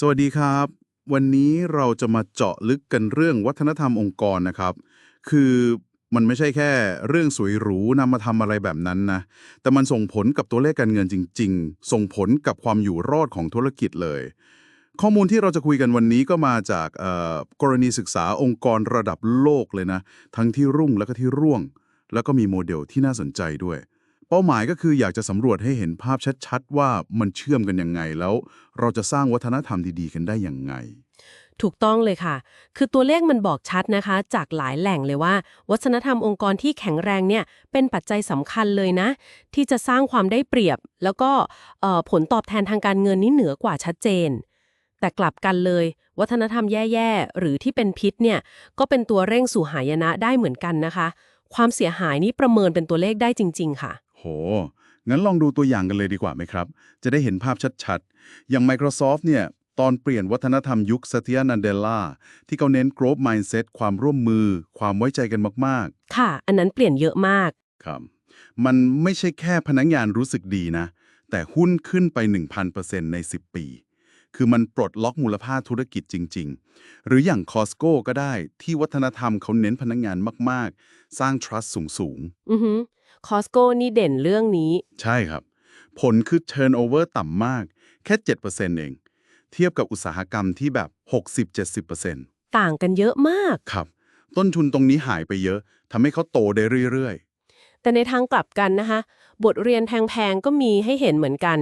สวัสดีครับ วันนี้เราจะมาเจาะลึกกันเรื่องวัฒนธรรมองค์กรนะครับ คือมันไม่ใช่แค่เรื่องสวยหรูนำมาทำอะไรแบบนั้นนะ แต่มันส่งผลกับตัวเลขการเงินจริง ๆ ส่งผลกับความอยู่รอดของธุรกิจเลย ข้อมูลที่เราจะคุยกันวันนี้ก็มาจากกรณีศึกษาองค์กรระดับโลกเลยนะ ทั้งที่รุ่งแล้วก็ที่ร่วง แล้วก็มีโมเดลที่น่าสนใจด้วย เป้าหมายก็คืออยากจะสำรวจให้เห็นภาพชัดๆ ว่ามันเชื่อมกันยังไงแล้ว เราจะสร้างวัฒนธรรมดีๆ กันได้ยังไง ถูกต้องเลยค่ะ คือตัวเลขมันบอกชัดนะคะ จากหลายแหล่งเลยว่า วัฒนธรรมองค์กรที่แข็งแรงเนี่ยเป็นปัจจัยสำคัญเลยนะ ที่จะสร้างความได้เปรียบ แล้วก็ผลตอบแทนทางการเงินนี่เหนือกว่าชัดเจน แต่กลับกันเลย วัฒนธรรมแย่ๆหรือที่เป็นพิษเนี่ยก็เป็นตัวเร่งสู่หายนะได้เหมือนกันนะคะ ความเสียหายนี้ประเมินเป็นตัวเลขได้จริง ๆ ค่ะ ห งั้นลองดูตัวอย่างกันเลยดีกว่าไหมครับ จะได้เห็นภาพชัดๆ อย่าง Microsoft เนี่ยตอนเปลี่ยนวัฒนธรรมยุคสเตียนันเดลาที่เขาเน้น growth mindset ความร่วมมือ ความไว้ใจกันมากค่ะ อันนั้นเปลี่ยนเยอะมากๆครับมันไม่ใช่แค่พนักงานรู้สึกดีนะ แต่หุ้นขึ้นไป 1,000%ใน 10 ปี คือมันปลดล็อกมูลค่าธุรกิจจริง ๆ หรืออย่าง Costco ก็ได้ที่วัฒนธรรมเขาเน้นพนักงานมาก ๆ สร้าง trust สูง ๆ อือฮึ คอสโกนี่เด่นเรื่องนี้ ใช่ครับ ผลคือ turnover ต่ำมาก แค่ 7%เอง เทียบกับอุตสาหกรรมที่แบบ 60-70%ต่างกันเยอะมาก ครับ ต้นทุนตรงนี้หายไปเยอะทำให้เขาโตได้เรื่อยแต่ในทางกลับกันนะคะ บทเรียนแพงๆก็มีให้เห็นเหมือนกัน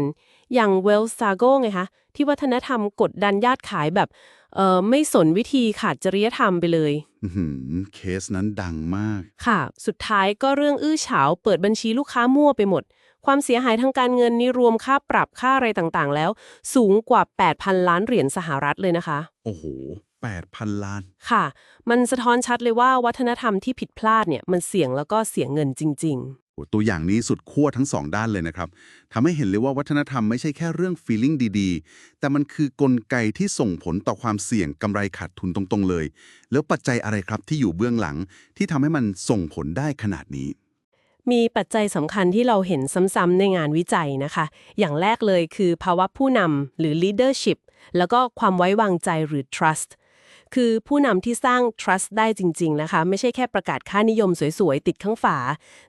อย่าง Wells Fargo ไงคะที่วัฒนธรรมกดดันญาติขายแบบ เอ่อไม่สนวิธีขาดจริยธรรมไปเลยๆอื้อหือเคสนั้นดังมาก ค่ะ สุดท้ายก็เรื่องอื้อฉาวเปิดบัญชีลูกค้ามั่วไปหมด ความเสียหายทางการเงินนี่รวมค่าปรับค่าอะไรต่างๆ แล้ว สูงกว่า 8,000 ล้านเหรียญสหรัฐเลยนะคะ โอ้โห 8,000 ล้าน ค่ะ มันสะท้อนชัดเลยว่าวัฒนธรรมที่ผิดพลาดเนี่ยมันเสี่ยงแล้วก็เสียเงินจริงๆโอ้ ตัวอย่างนี้สุดขั้วทั้งสองด้านเลยนะครับทำให้เห็นเลยว่าวัฒนธรรมไม่ใช่แค่เรื่อง feeling ดีๆ แต่มันคือกลไกที่ส่งผลต่อความเสี่ยงกำไรขาดทุนตรงๆเลย แล้วปัจจัยอะไรครับที่อยู่เบื้องหลังที่ทำให้มันส่งผลได้ขนาดนี้ มีปัจจัยสำคัญที่เราเห็นซ้ำๆในงานวิจัยนะคะ อย่างแรกเลยคือภาวะผู้นำหรือ leadership แล้วก็ความไว้วางใจหรือ trust คือผู้นำที่สร้าง trust ได้จริง ๆ นะคะ ไม่ใช่แค่ประกาศค่านิยมสวย ๆ ติดข้างฝา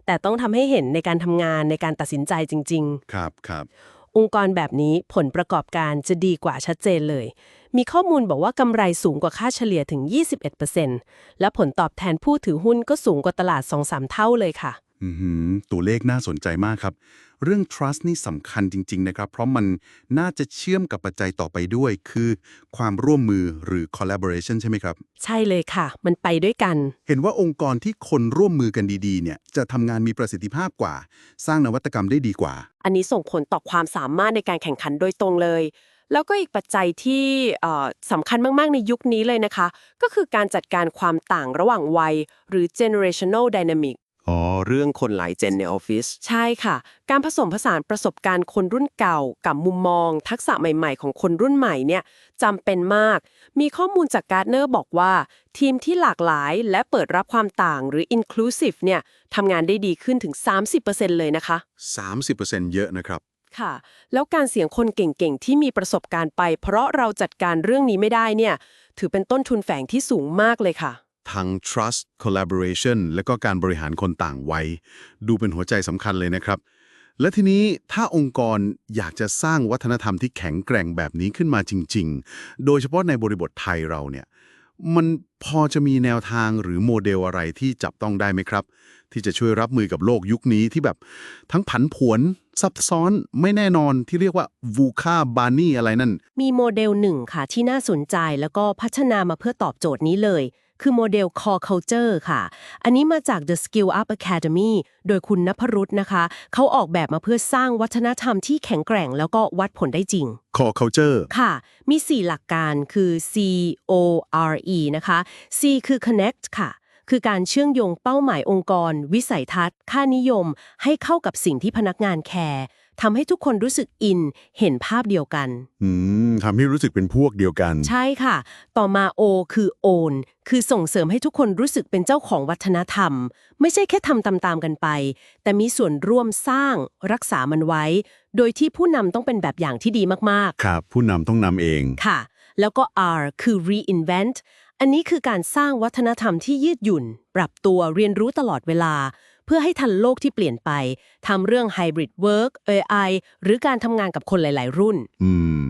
แต่ต้องทำให้เห็นในการทำงานในการตัดสินใจจริง ๆ ครับครับองค์กรแบบนี้ผลประกอบการจะดีกว่าชัดเจนเลย มีข้อมูลบอกว่ากำไรสูงกว่าค่าเฉลี่ยถึง 21%และผลตอบแทนผู้ถือหุ้นก็สูงกว่าตลาด 2-3 เท่าเลยค่ะอือหือตัวเลขน่าสนใจมากครับ เรื่อง trust นี่สำคัญจริง ๆ นะครับ เพราะมันน่าจะเชื่อมกับปัจจัยต่อไปด้วย คือความร่วมมือหรือ collaboration ใช่ไหมครับ ใช่เลยค่ะ มันไปด้วยกัน เห็นว่าองค์กรที่คนร่วมมือกันดีๆ เนี่ย จะทำงานมีประสิทธิภาพกว่า สร้างนวัตกรรมได้ดีกว่า อันนี้ส่งผลต่อความสามารถในการแข่งขันโดยตรงเลย แล้วก็อีกปัจจัยที่เอ่อสำคัญมาก ๆ ในยุคนี้เลยนะคะ ก็คือการจัดการความต่างระหว่างวัย หรือ generational dynamic อ๋อ เรื่องคนหลายเจนในออฟฟิศ ใช่ค่ะ การผสมผสานประสบการณ์คนรุ่นเก่า กับมุมมอง ทักษะใหม่ ๆ ของคนรุ่นใหม่เนี่ยจำเป็นมาก มีข้อมูลจากการ์ดเนอร์บอกว่า ทีมที่หลากหลายและเปิดรับความต่างหรือ inclusive เนี่ยทำงานได้ดีขึ้นถึง 30%เลยนะคะ 30%เยอะนะครับ ค่ะ แล้วการเสียงคนเก่งๆ ที่มีประสบการณ์ไป เพราะเราจัดการเรื่องนี้ไม่ได้เนี่ย ถือเป็นต้นทุนแฝงที่สูงมากเลยค่ะ ทั้ง trust collaboration และก็การบริหารคนต่างวัย ดูเป็นหัวใจสำคัญเลยนะครับ และทีนี้ถ้าองค์กรอยากจะสร้างวัฒนธรรมที่แข็งแกร่งแบบนี้ขึ้นมาจริง ๆ โดยเฉพาะในบริบทไทยเราเนี่ย มันพอจะมีแนวทางหรือโมเดลอะไรที่จับต้องได้ไหมครับ ที่จะช่วยรับมือกับโลกยุคนี้ที่แบบทั้งผันผวน ซับซ้อนไม่แน่นอนที่เรียกว่า VUCA b a n y อะไรนั่น มีโมเดลหนึ่งค่ะที่น่าสนใจแล้วก็พัฒนามาเพื่อตอบโจทย์นี้เลย คือโมเดล Core Culture ค่ะ อันนี้มาจาก The Skill Up Academy โดยคุณนพรุษนะคะ เขาออกแบบมาเพื่อสร้างวัฒนธรรมที่แข็งแกร่ง แล้วก็วัดผลได้จริง Core Culture ค่ะ มี 4 หลักการคือ C O R E นะคะ C คือ Connect ค่ะคือการเชื่อมโยงเป้าหมายองค์กร วิสัยทัศน์ ค่านิยม ให้เข้ากับสิ่งที่พนักงานแคร์ ทำให้ทุกคนรู้สึกอิน เห็นภาพเดียวกัน อืมทำให้รู้สึกเป็นพวกเดียวกัน ใช่ค่ะ ต่อมา O คือ Own คือส่งเสริมให้ทุกคนรู้สึกเป็นเจ้าของวัฒนธรรม ไม่ใช่แค่ทำตามๆกันไป แต่มีส่วนร่วมสร้างรักษามันไว้ โดยที่ผู้นำต้องเป็นแบบอย่างที่ดีมากครับ ผู้นำต้องนำเองๆค่ะ แล้วก็ R คือ reinvent อันนี้คือการสร้างวัฒนธรรมที่ยืดหยุ่น ปรับตัวเรียนรู้ตลอดเวลา เพื่อให้ทันโลกที่เปลี่ยนไปทำเรื่อง hybrid work AI หรือการทำงานกับคนหลาย ๆ รุ่น อืม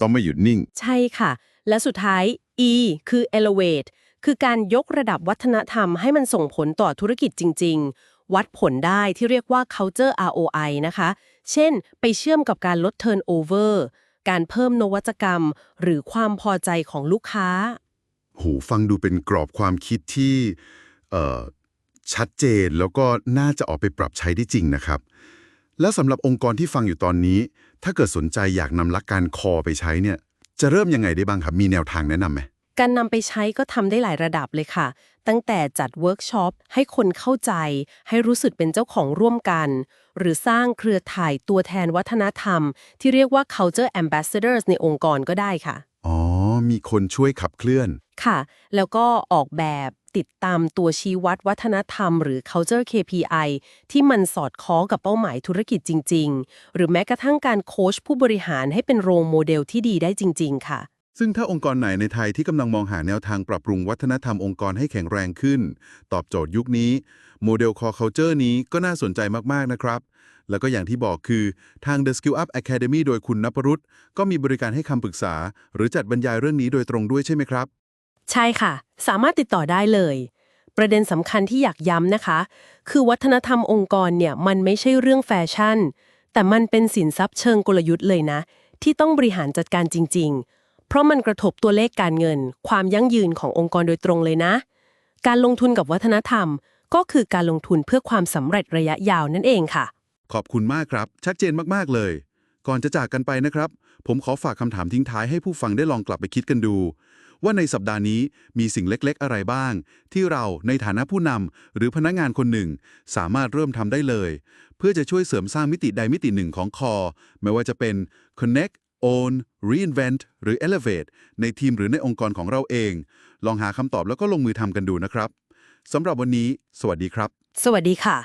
ต้องไม่หยุดนิ่ง ใช่ค่ะ และสุดท้าย E คือ elevate คือการยกระดับวัฒนธรรมให้มันส่งผลต่อธุรกิจจริง ๆ วัดผลได้ที่เรียกว่า culture ROI นะคะ เช่น ไปเชื่อมกับการลด turnover การเพิ่มนวัตกรรม หรือความพอใจของลูกค้า หูฟังดูเป็นกรอบความคิดที่ เอ่อ ชัดเจนแล้วก็น่าจะออกไปปรับใช้ได้จริงนะครับ แล้วสำหรับองค์กรที่ฟังอยู่ตอนนี้ ถ้าเกิดสนใจอยากนำหลักการคอไปใช้เนี่ยจะเริ่มยังไงได้บ้างครับมีแนวทางแนะนำไหมการนำไปใช้ก็ทำได้หลายระดับเลยค่ะ ตั้งแต่จัดเวิร์กช็อปให้คนเข้าใจ ให้รู้สึกเป็นเจ้าของร่วมกัน หรือสร้างเครือข่ายตัวแทนวัฒนธรรม ที่เรียกว่า culture ambassadors ในองค์กรก็ได้ค่ะ อ๋อ มีคนช่วยขับเคลื่อน ค่ะ แล้วก็ออกแบบ ติดตามตัวชี้วัดวัฒนธรรม หรือ culture KPI ที่มันสอดคล้องกับเป้าหมายธุรกิจจริง ๆ หรือแม้กระทั่งการโค้ชผู้บริหารให้เป็นโรโมเดลที่ดีได้จริง ๆ ค่ะ ซึ่งถ้าองค์กรไหนในไทยที่กำลังมองหาแนวทางปรับปรุงวัฒนธรรมองค์กรให้แข็งแรงขึ้น ตอบโจทย์ยุคนี้ โมเดล Core Culture นี้ก็น่าสนใจมากๆนะครับแล้วก็อย่างที่บอกคือทาง The Skill Up Academy โดยคุณนพรุษก็มีบริการให้คำปรึกษา หรือจัดบรรยายเรื่องนี้โดยตรงด้วยใช่ไหมครับ ใช่ค่ะ สามารถติดต่อได้เลย ประเด็นสำคัญที่อยากย้ำนะคะ คือวัฒนธรรมองค์กรเนี่ยมันไม่ใช่เรื่องแฟชั่น แต่มันเป็นสินทรัพย์เชิงกลยุทธ์เลยนะ ที่ต้องบริหารจัดการจริง ๆ เพราะมันกระทบตัวเลขการเงิน ความยั่งยืนขององค์กรโดยตรงเลยนะ การลงทุนกับวัฒนธรรม ก็คือการลงทุนเพื่อความสำเร็จระยะยาวนั่นเองค่ะ ขอบคุณมากครับ ชัดเจนมากๆเลย ก่อนจะจากกันไปนะครับ ผมขอฝากคำถามทิ้งท้ายให้ผู้ฟังได้ลองกลับไปคิดกันดู ว่าในสัปดาห์นี้มีสิ่งเล็กๆ อะไรบ้าง ที่เราในฐานะผู้นำหรือพนักงานคนหนึ่ง สามารถเริ่มทำได้เลย เพื่อจะช่วยเสริมสร้างมิติใดมิติหนึ่งของคอไม่ว่าจะเป็น connect own reinvent หรือ elevate ในทีมหรือในองค์กรของเราเอง ลองหาคำตอบแล้วก็ลงมือทำกันดูนะครับสำหรับวันนี้ สวัสดีครับ สวัสดีค่ะ